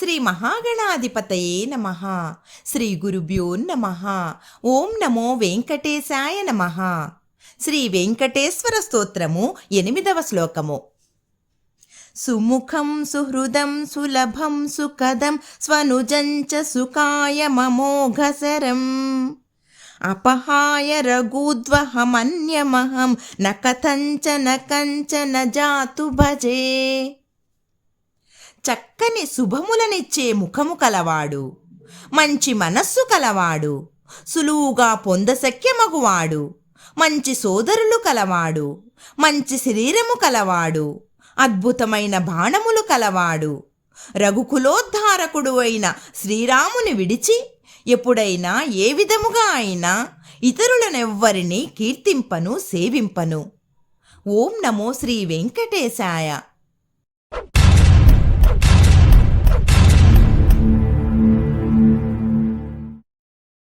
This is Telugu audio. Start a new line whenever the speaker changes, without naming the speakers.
శ్రీ మహాగణాధిపతయే నమ. శ్రీ గురుభ్యో నమ. ఓం నమో వెంకటేశాయ నమ. శ్రీ వెంకటేశ్వర స్తోత్రము ఎనిమిదవ శ్లోకము. సుముఖం సుహృదం సులభం సుఖదం స్వనుజంచ సుఖాయ మమోఘసరం. అపహాయ రఘూద్వహమన్యమహం న కథంచన కంచన జాతు భజే. చక్కని శుభములనిచ్చే ముఖము కలవాడు. మంచి మనస్సు కలవాడు. సులువుగా పొందశక్యమగువాడు మంచి సోదరులు కలవాడు. మంచి శరీరము కలవాడు. అద్భుతమైన బాణములు కలవాడు. రఘుకులోద్ధారకుడు అయిన శ్రీరాముని విడిచి ఎప్పుడైనా ఏ విధముగా అయినా ఇతరులనెవ్వరినీ కీర్తింపను సేవింపను. ఓం నమో శ్రీ వెంకటేశాయ.